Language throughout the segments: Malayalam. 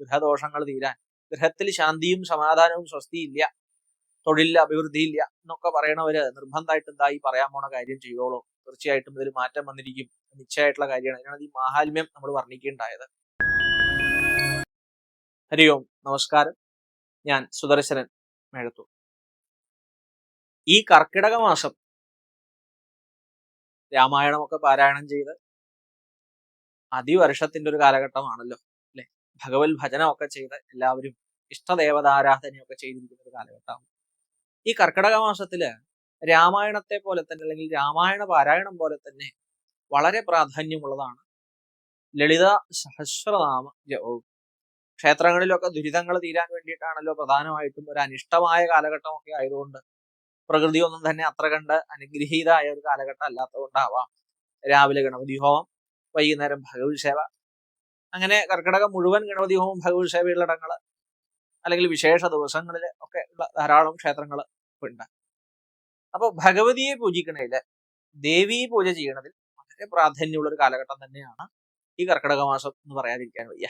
ഗൃഹദോഷങ്ങൾ തീരാൻ. ഗൃഹത്തിൽ ശാന്തിയും സമാധാനവും സ്വസ്തിയില്ല. തൊഴിലില്ല അഭിവൃദ്ധിയില്ല എന്നൊക്കെ പറയണവര് നിർബന്ധമായിട്ട് എന്തായി പറയാൻ പോണ കാര്യം ചെയ്തോളൂ. തീർച്ചയായിട്ടും ഇതിൽ മാറ്റം വന്നിരിക്കും. നിശ്ചയമായിട്ടുള്ള കാര്യമാണ്. അതിനാണ് ഈ മാഹാത്മ്യം നമ്മൾ വർണിക്കേണ്ടായത്. ഹരി ഓം. നമസ്കാരം. ഞാൻ സുദർശനൻ മേഴത്തു ഈ കർക്കിടക മാസം രാമായണമൊക്കെ പാരായണം ചെയ്ത് അതിവർഷത്തിന്റെ ഒരു കാലഘട്ടമാണല്ലോ. ഭഗവത് ഭജനമൊക്കെ ചെയ്ത് എല്ലാവരും ഇഷ്ടദേവതാരാധനയൊക്കെ ചെയ്തിരിക്കുന്ന ഒരു കാലഘട്ടമാണ്. ഈ കർക്കിടക മാസത്തിൽ രാമായണത്തെ പോലെ തന്നെ അല്ലെങ്കിൽ രാമായണ പാരായണം പോലെ തന്നെ വളരെ പ്രാധാന്യമുള്ളതാണ് ലളിത സഹസ്രനാമ ജപവും. ക്ഷേത്രങ്ങളിലൊക്കെ ദുരിതങ്ങൾ തീരാൻ വേണ്ടിയിട്ടാണല്ലോ പ്രധാനമായിട്ടും ഒരു അനിഷ്ടമായ കാലഘട്ടമൊക്കെ ആയതുകൊണ്ട് പ്രകൃതി ഒന്നും തന്നെ അത്ര കണ്ട് അനുഗ്രഹീതമായ ഒരു കാലഘട്ടം അല്ലാത്തതുകൊണ്ടാവാം രാവിലെ ഗണപതി ഹോമം വൈകുന്നേരം ഭഗവത് സേവ അങ്ങനെ കർക്കിടകം മുഴുവൻ ഗണപതി ഹോമം ഭഗവത് സേവയുള്ളിടങ്ങൾ അല്ലെങ്കിൽ വിശേഷ ദിവസങ്ങളിൽ ഒക്കെ ഉള്ള ധാരാളം ക്ഷേത്രങ്ങൾ ഉണ്ട്. അപ്പോൾ ഭഗവതിയെ പൂജിക്കണതിൽ ദേവി പൂജ ചെയ്യണതിൽ വളരെ പ്രാധാന്യമുള്ള ഒരു കാലഘട്ടം തന്നെയാണ് ഈ കർക്കിടക മാസം എന്ന് പറയാതിരിക്കാൻ വയ്യ.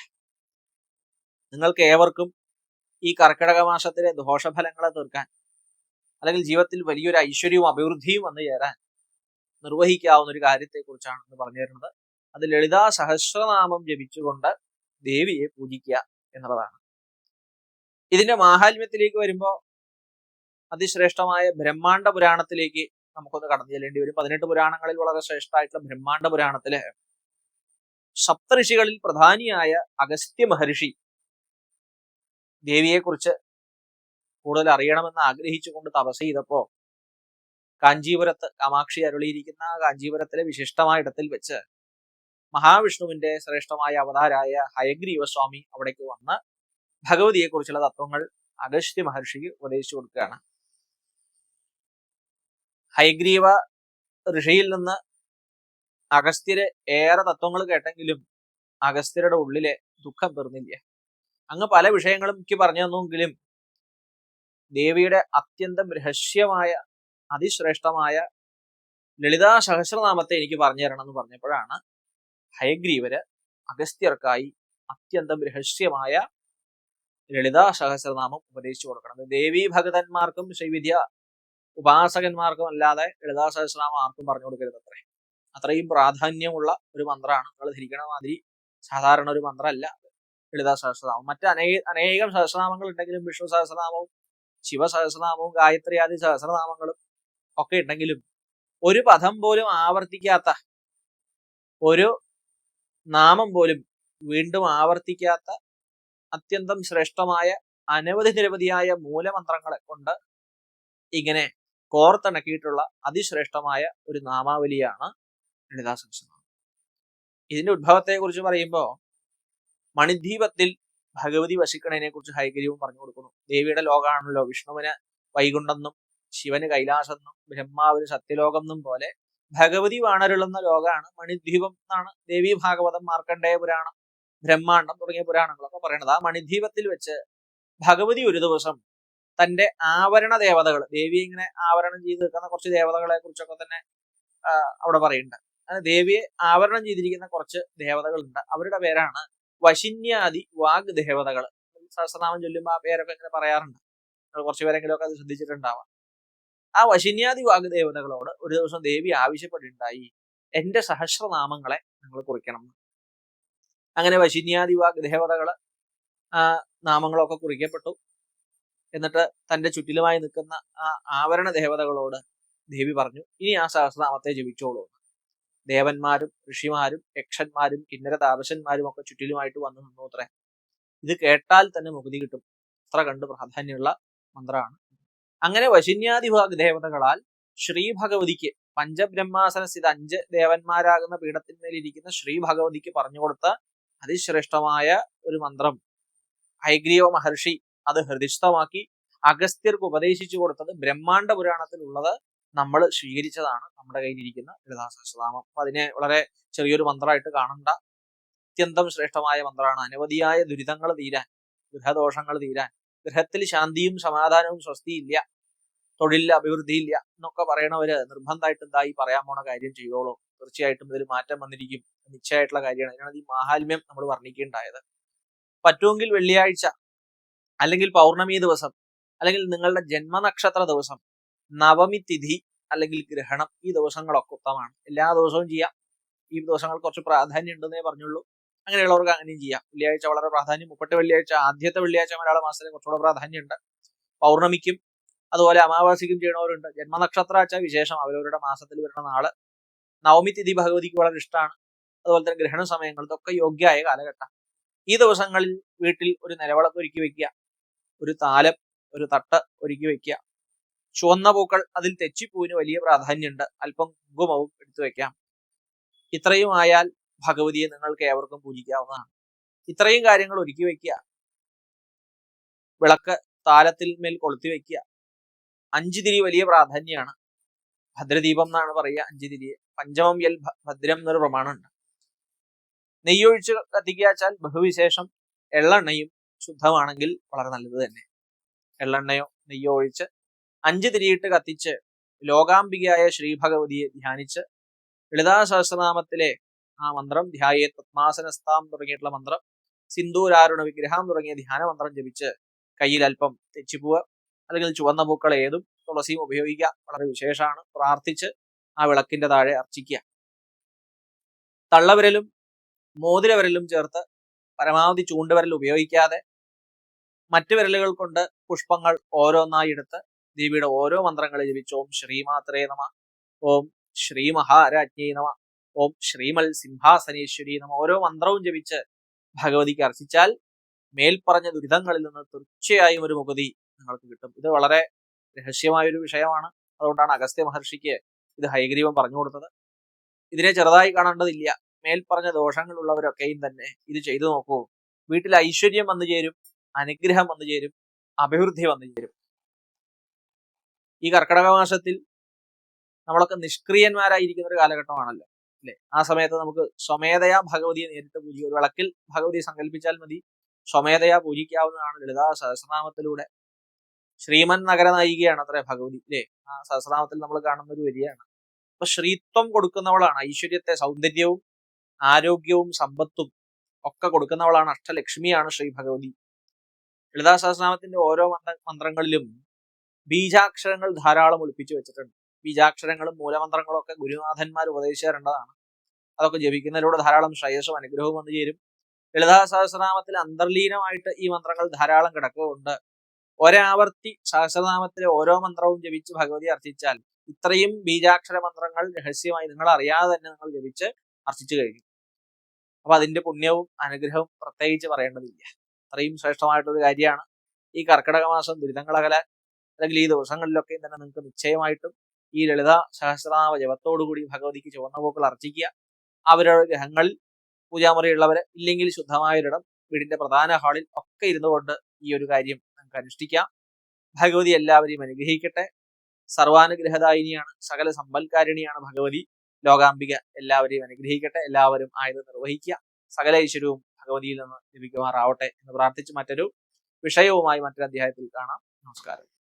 നിങ്ങൾക്ക് ഏവർക്കും ഈ കർക്കിടക മാസത്തിലെ ദോഷഫലങ്ങളെ തീർക്കാൻ അല്ലെങ്കിൽ ജീവിതത്തിൽ വലിയൊരു ഐശ്വര്യവും അഭിവൃദ്ധിയും വന്നു ചേരാൻ നിർവഹിക്കാവുന്ന ഒരു കാര്യത്തെക്കുറിച്ചാണ് ഇന്ന് പറഞ്ഞു തരുന്നത് അത് ലളിതാ സഹസ്രനാമം ജപിച്ചുകൊണ്ട് ദേവിയെ പൂജിക്കുക എന്നുള്ളതാണ്. ഇതിന്റെ മാഹാത്മ്യത്തിലേക്ക് വരുമ്പോൾ അതിശ്രേഷ്ഠമായ ബ്രഹ്മാണ്ഡ പുരാണത്തിലേക്ക് നമുക്കൊന്ന് കടന്നു ചെല്ലേണ്ടി വരും. പതിനെട്ട് പുരാണങ്ങളിൽ വളരെ ശ്രേഷ്ഠമായിട്ടുള്ള ബ്രഹ്മാണ്ഡ പുരാണത്തിൽ സപ്തഋഷികളിൽ പ്രധാനിയായ അഗസ്ത്യ മഹർഷി ദേവിയെക്കുറിച്ച് കൂടുതൽ അറിയണമെന്ന് ആഗ്രഹിച്ചുകൊണ്ട് തപസ് ചെയ്തപ്പോ കാഞ്ചീപുരത്ത് കാമാക്ഷി അരുളിയിരിക്കുന്ന കാഞ്ചീപുരത്തിലെ വിശിഷ്ടമായ ഇടത്തിൽ വെച്ച് മഹാവിഷ്ണുവിന്റെ ശ്രേഷ്ഠമായ അവതാരായ ഹയഗ്രീവ സ്വാമി അവിടേക്ക് വന്ന് ഭഗവതിയെക്കുറിച്ചുള്ള തത്വങ്ങൾ അഗസ്ത്യ മഹർഷിക്ക് ഉപദേശിച്ചു കൊടുക്കുകയാണ്. ഹയഗ്രീവ ഋഷിയിൽ നിന്ന് അഗസ്ത്യര് ഏറെ തത്വങ്ങൾ കേട്ടെങ്കിലും അഗസ്ത്യരുടെ ഉള്ളിലെ ദുഃഖം തീർന്നില്ല. അങ്ങ് പല വിഷയങ്ങളും എനിക്ക് പറഞ്ഞു തന്നുവെങ്കിലും ദേവിയുടെ അത്യന്തം രഹസ്യമായ അതിശ്രേഷ്ഠമായ ലളിതാ സഹസ്രനാമത്തെ എനിക്ക് പറഞ്ഞു തരണം എന്ന് പറഞ്ഞപ്പോഴാണ് ഹയഗ്രീവര് അഗസ്ത്യർക്കായി അത്യന്തം രഹസ്യമായ ലളിതാ സഹസ്രനാമം ഉപദേശിച്ചു കൊടുക്കണം. ദേവീ ഭഗതന്മാർക്കും ശ്രീവിദ്യ ഉപാസകന്മാർക്കും അല്ലാതെ ലളിതാ സഹസ്രനാമം ആർക്കും പറഞ്ഞു കൊടുക്കരുത് അത്രേ. അത്രയും പ്രാധാന്യമുള്ള ഒരു മന്ത്രമാണ്. നിങ്ങൾ ധരിക്കണ മാതിരി സാധാരണ ഒരു മന്ത്രമല്ല ലളിതാ സഹസ്രനാമം. മറ്റു അനേ അനേകം സഹസ്രനാമങ്ങൾ ഉണ്ടെങ്കിലും വിഷ്ണു സഹസ്രനാമവും ശിവ സഹസ്രനാമവും ഗായത്രി ആദി സഹസ്രനാമങ്ങളും ഒക്കെ ഉണ്ടെങ്കിലും ഒരു പദം പോലും ആവർത്തിക്കാത്ത ഒരു നാമം പോലും വീണ്ടും ആവർത്തിക്കാത്ത അത്യന്തം ശ്രേഷ്ഠമായ അനവധി നിരവധിയായ മൂലമന്ത്രങ്ങളെ കൊണ്ട് ഇങ്ങനെ കോർത്തിണക്കിയിട്ടുള്ള അതിശ്രേഷ്ഠമായ ഒരു നാമാവലിയാണ് ലളിതാ സഹസ്രനാമം ഇതിന്റെ ഉത്ഭവത്തെക്കുറിച്ച് പറയുമ്പോൾ മണിദ്വീപത്തിൽ ഭഗവതി വസിക്കണതിനെ കുറിച്ച് ഹൈഗര്യവും പറഞ്ഞു കൊടുക്കുന്നു. ദേവിയുടെ ലോകമാണല്ലോ വിഷ്ണുവിന് വൈകുണ്ഠെന്നും ശിവന് കൈലാസെന്നും ബ്രഹ്മാവിന് സത്യലോകം എന്നും പോലെ ഭഗവതി വാണരുളുന്ന ലോകമാണ് മണിദ്വീപം എന്നാണ് ദേവി ഭാഗവതം മാർക്കണ്ഡേയ പുരാണം ബ്രഹ്മാണ്ഡം തുടങ്ങിയ പുരാണങ്ങളൊക്കെ പറയുന്നത്. ആ മണിദ്വീപത്തിൽ വെച്ച് ഭഗവതി ഒരു ദിവസം തന്റെ ആവരണ ദേവതകൾ ദേവി ഇങ്ങനെ ആവരണം ചെയ്ത് നിൽക്കുന്ന കുറച്ച് ദേവതകളെ കുറിച്ചൊക്കെ തന്നെ അവിടെ പറയുന്നുണ്ട്. അങ്ങനെ ദേവിയെ ആവരണം ചെയ്തിരിക്കുന്ന കുറച്ച് ദേവതകളുണ്ട്. അവരുടെ പേരാണ് വശിന്യാദി വാഗ് ദേവതകൾ സഹസ്രനാമം ചൊല്ലുമ്പോൾ ആ പേരൊക്കെ ഇങ്ങനെ പറയാറുണ്ട്. കുറച്ച് പേരെങ്കിലും ഒക്കെ അത് ശ്രദ്ധിച്ചിട്ടുണ്ടാവാം. ആ വശിന്യാദി വാഗ്ദേവതകളോട് ഒരു ദിവസം ദേവി ആവശ്യപ്പെട്ടിട്ടുണ്ടായി എന്റെ സഹസ്രനാമങ്ങളെ നിങ്ങൾ കുറിക്കണം. അങ്ങനെ വശിന്യാദി വാഗ്ദേവതകൾ ആ നാമങ്ങളൊക്കെ കുറിക്കപ്പെട്ടു. എന്നിട്ട് തന്റെ ചുറ്റിലുമായി നിൽക്കുന്ന ആ ആവരണ ദേവതകളോട് ദേവി പറഞ്ഞു ഇനി ആ സഹസ്രനാമത്തെ ജപിച്ചോളൂ. ദേവന്മാരും ഋഷിമാരും യക്ഷന്മാരും കിന്നര താപസന്മാരും ഒക്കെ ചുറ്റിലുമായിട്ട് വന്നു നിന്നു അത്രേ ഇത് കേട്ടാൽ തന്നെ മുകുതി കിട്ടും. അത്ര കണ്ട് പ്രാധാന്യമുള്ള മന്ത്രമാണ്. അങ്ങനെ വശിന്യാദിഭാഗ് ദേവതകളാൽ ശ്രീ ഭഗവതിക്ക് പഞ്ചബ്രഹ്മാസന സ്ഥിത അഞ്ച് ദേവന്മാരാകുന്ന പീഠത്തിന്മേലിരിക്കുന്ന ശ്രീ ഭഗവതിക്ക് പറഞ്ഞു കൊടുത്ത അതിശ്രേഷ്ഠമായ ഒരു മന്ത്രം. ഹൈഗ്രീവ മഹർഷി അത് ഹൃദിഷ്ഠമാക്കി അഗസ്ത്യർക്ക് ഉപദേശിച്ചു കൊടുത്തത് ബ്രഹ്മാണ്ഡ പുരാണത്തിലുള്ളത് നമ്മൾ സ്വീകരിച്ചതാണ് നമ്മുടെ കയ്യിലിരിക്കുന്ന ലളിതാസഹസ്രനാമം. അപ്പൊ അതിനെ വളരെ ചെറിയൊരു മന്ത്രമായിട്ട് കാണണ്ട. അത്യന്തം ശ്രേഷ്ഠമായ മന്ത്രമാണ്. അനവധിയായ ദുരിതങ്ങൾ തീരാൻ ഗൃഹദോഷങ്ങൾ തീരാൻ ഗൃഹത്തിൽ ശാന്തിയും സമാധാനവും സ്വസ്തിയില്ല. തൊഴിലിൽ അഭിവൃദ്ധിയില്ല എന്നൊക്കെ പറയണവര് നിർബന്ധമായിട്ട് എന്തായി പറയാൻ പോണ കാര്യം ചെയ്തോളൂ. തീർച്ചയായിട്ടും ഇതിൽ മാറ്റം വന്നിരിക്കും. നിശ്ചയമായിട്ടുള്ള കാര്യമാണ്. അതിനാണ് ഈ മാഹാത്മ്യം നമ്മൾ വർണിക്കേണ്ടായത്. പറ്റുമെങ്കിൽ വെള്ളിയാഴ്ച അല്ലെങ്കിൽ പൗർണമി ദിവസം അല്ലെങ്കിൽ നിങ്ങളുടെ ജന്മനക്ഷത്ര ദിവസം നവമി തിഥി അല്ലെങ്കിൽ ഗ്രഹണം ഈ ദിവസങ്ങളൊക്കെ ഉത്തമാണ് എല്ലാ ദിവസവും ചെയ്യാം. ഈ ദിവസങ്ങൾ കുറച്ച് പ്രാധാന്യം ഉണ്ടെന്നേ പറഞ്ഞുള്ളൂ. അങ്ങനെയുള്ളവർക്ക് അങ്ങനെയും ചെയ്യാം. വെള്ളിയാഴ്ച വളരെ പ്രാധാന്യം. മുപ്പട്ട് വെള്ളിയാഴ്ച ആദ്യത്തെ വെള്ളിയാഴ്ച മലയാള മാസത്തിൽ കുറച്ചുകൂടെ പ്രാധാന്യമുണ്ട്. പൗർണമിക്കും അതുപോലെ അമാവാസിക്കും ചെയ്യണവരുണ്ട്. ജന്മനക്ഷത്രാച്ച വിശേഷം അവരവരുടെ മാസത്തിൽ വരുന്ന നാൾ. നവമി തിഥി ഭഗവതിക്ക് വളരെ ഇഷ്ടമാണ്. അതുപോലെ തന്നെ ഗ്രഹണ സമയങ്ങൾ ഇതൊക്കെ യോഗ്യമായ കാലഘട്ടം. ഈ ദിവസങ്ങളിൽ വീട്ടിൽ ഒരു നിലവിളക്ക് ഒരുക്കി വെക്കുക ഒരു താലം ഒരു തട്ട് ഒരുക്കി വെക്കുക. ചുവന്ന പൂക്കൾ അതിൽ തെച്ചിപ്പൂവിന് വലിയ പ്രാധാന്യമുണ്ട്. അല്പം കുങ്കുമവും എടുത്തു വെക്കാം. ഇത്രയും ആയാൽ ഭഗവതിയെ നിങ്ങൾക്ക് ഏവർക്കും പൂജിക്കാവുന്നതാണ്. ഇത്രയും കാര്യങ്ങൾ ഒരുക്കി വയ്ക്കുക വിളക്ക് താലത്തിൽ മേൽ കൊളുത്തി വയ്ക്കുക അഞ്ചു തിരി വലിയ പ്രാധാന്യമാണ്. ഭദ്രദീപം എന്നാണ് പറയുക അഞ്ചു തിരി പഞ്ചമം എൽ ഭദ്രം എന്നൊരു പ്രമാണമുണ്ട്. നെയ്യൊഴിച്ച് കത്തിക്കാച്ചാൽ ബഹുവിശേഷം എള്ളെണ്ണയും ശുദ്ധമാണെങ്കിൽ വളരെ നല്ലത് തന്നെ. എള്ളെണ്ണയോ നെയ്യോ ഒഴിച്ച് അഞ്ച് തിരിയിട്ട് കത്തിച്ച് ലോകാംബികയായ ശ്രീഭഗവതിയെ ധ്യാനിച്ച് ലളിതാ സഹസ്രനാമത്തിലെ ആ മന്ത്രം ധ്യായേ പത്മാസനസ്ഥാം തുടങ്ങിയിട്ടുള്ള മന്ത്രം സിന്ദൂരാരുണ വിഗ്രഹം തുടങ്ങിയ ധ്യാന മന്ത്രം ജപിച്ച് കയ്യിൽ അല്പം തെച്ചിപ്പൂവ് അല്ലെങ്കിൽ ചുവന്ന പൂക്കൾ ഏതും തുളസിയും ഉപയോഗിക്കുക. വളരെ വിശേഷമാണ്. പ്രാർത്ഥിച്ച് ആ വിളക്കിന്റെ താഴെ അർച്ചിക്കുക. തള്ളവിരലും മോതിരവിരലും ചേർത്ത് പരമാവധി ചൂണ്ടുവിരൽ ഉപയോഗിക്കാതെ മറ്റു വിരലുകൾ കൊണ്ട് പുഷ്പങ്ങൾ ഓരോന്നായി എടുത്ത് ദേവിയുടെ ഓരോ മന്ത്രങ്ങളെ ജപിച്ച് ഓം ശ്രീമാത്രേ നമ ഓം ശ്രീ മഹാരാജ്ഞേ നമ. ഓം ശ്രീമൽ സിംഹാസനേശ്വരി നമ്മൾ ഓരോ മന്ത്രവും ജപിച്ച് ഭഗവതിക്ക് അർച്ചിച്ചാൽ മേൽപ്പറഞ്ഞ ദുരിതങ്ങളിൽ നിന്ന് തീർച്ചയായും ഒരു മുഖതി നിങ്ങൾക്ക് കിട്ടും. ഇത് വളരെ രഹസ്യമായ ഒരു വിഷയമാണ്. അതുകൊണ്ടാണ് അഗസ്ത്യ മഹർഷിക്ക് ഇത് ഹൈഗ്രീവം പറഞ്ഞു കൊടുത്തത്. ഇതിനെ ചെറുതായി കാണേണ്ടതില്ല. മേൽപ്പറഞ്ഞ ദോഷങ്ങളുള്ളവരൊക്കെയും തന്നെ ഇത് ചെയ്തു നോക്കൂ. വീട്ടിൽ ഐശ്വര്യം വന്നു ചേരും അനുഗ്രഹം വന്നു ചേരും അഭിവൃദ്ധി വന്നു ചേരും. ഈ കർക്കിടക മാസത്തിൽ നമ്മളൊക്കെ നിഷ്ക്രിയന്മാരായിരിക്കുന്ന ഒരു കാലഘട്ടമാണല്ലോ. അല്ലെ ആ സമയത്ത് നമുക്ക് സ്വമേധയാ ഭഗവതിയെ നേരിട്ട് പൂജിക്കുക ഒരു വിളക്കിൽ ഭഗവതിയെ സങ്കല്പിച്ചാൽ മതി. സ്വമേധയാ പൂജിക്കാവുന്നതാണ് ലളിതാ സഹസ്രനാമത്തിലൂടെ. ശ്രീമൻ നഗര നായികയാണ് അത്ര ഭഗവതി അല്ലേ ആ സഹസ്രനാമത്തിൽ നമ്മൾ കാണുന്ന ഒരു വരിയാണ്. അപ്പൊ ശ്രീത്വം കൊടുക്കുന്നവളാണ്. ഐശ്വര്യത്തെ സൗന്ദര്യവും ആരോഗ്യവും സമ്പത്തും ഒക്കെ കൊടുക്കുന്നവളാണ് അഷ്ടലക്ഷ്മിയാണ് ശ്രീ ഭഗവതി. ലളിതാ സഹസ്രനാമത്തിന്റെ ഓരോ മന്ത്രങ്ങളിലും ബീജാക്ഷരങ്ങൾ ധാരാളം ഒളിപ്പിച്ചു വെച്ചിട്ടുണ്ട്. ബീജാക്ഷരങ്ങളും മൂലമന്ത്രങ്ങളും ഒക്കെ ഗുരുനാഥന്മാർ ഉപദേശിച്ചു തരേണ്ടതാണ് അതൊക്കെ ജപിക്കുന്നതിലൂടെ ധാരാളം ശ്രേയസ്സും അനുഗ്രഹവും വന്നു ചേരും. ലളിതാ സഹസ്രനാമത്തിൽ അന്തർലീനമായിട്ട് ഈ മന്ത്രങ്ങൾ ധാരാളം കിടക്കുന്നുണ്ട്. ഒരാവർത്തി സഹസ്രനാമത്തിലെ ഓരോ മന്ത്രവും ജപിച്ച് ഭഗവതി അർച്ചിച്ചാൽ ഇത്രയും ബീജാക്ഷര മന്ത്രങ്ങൾ രഹസ്യമായി നിങ്ങൾ അറിയാതെ തന്നെ നിങ്ങൾ ജപിച്ച് അർച്ചിച്ചു കഴിഞ്ഞു. അപ്പൊ അതിന്റെ പുണ്യവും അനുഗ്രഹവും പ്രത്യേകിച്ച് പറയേണ്ടതില്ല. അത്രയും ശ്രേഷ്ഠമായിട്ടൊരു കാര്യമാണ്. ഈ കർക്കിടക മാസം ദുരിതങ്ങളകലാൻ അല്ലെങ്കിൽ ഈ ദിവസങ്ങളിലൊക്കെ തന്നെ നിങ്ങൾക്ക് നിശ്ചയമായിട്ടും ഈ ലളിത സഹസ്രനാമ ജപത്തോടുകൂടി ഭഗവതിക്ക് ചുവന്ന പൂക്കൾ അർച്ചിക്കുക. അവരുടെ ഗ്രഹങ്ങളിൽ പൂജാമുറിയുള്ളവരെ ഇല്ലെങ്കിൽ ശുദ്ധമായൊരിടം വീടിന്റെ പ്രധാന ഹാളിൽ ഒക്കെ ഇരുന്നു കൊണ്ട് ഈ ഒരു കാര്യം നമുക്ക് അനുഷ്ഠിക്കാം. ഭഗവതി എല്ലാവരെയും അനുഗ്രഹിക്കട്ടെ. സർവാനുഗ്രഹദായിനിയാണ് സകല സമ്പൽക്കാരിണിയാണ് ഭഗവതി. ലോകാംബിക എല്ലാവരെയും അനുഗ്രഹിക്കട്ടെ. എല്ലാവരും ആയത് നിർവഹിക്കുക. സകല ഐശ്വര്യവും ഭഗവതിയിൽ നിന്ന് ലഭിക്കുമാറാവട്ടെ എന്ന് പ്രാർത്ഥിച്ച് മറ്റൊരു വിഷയവുമായി മറ്റൊരു അധ്യായത്തിൽ കാണാം. നമസ്കാരം.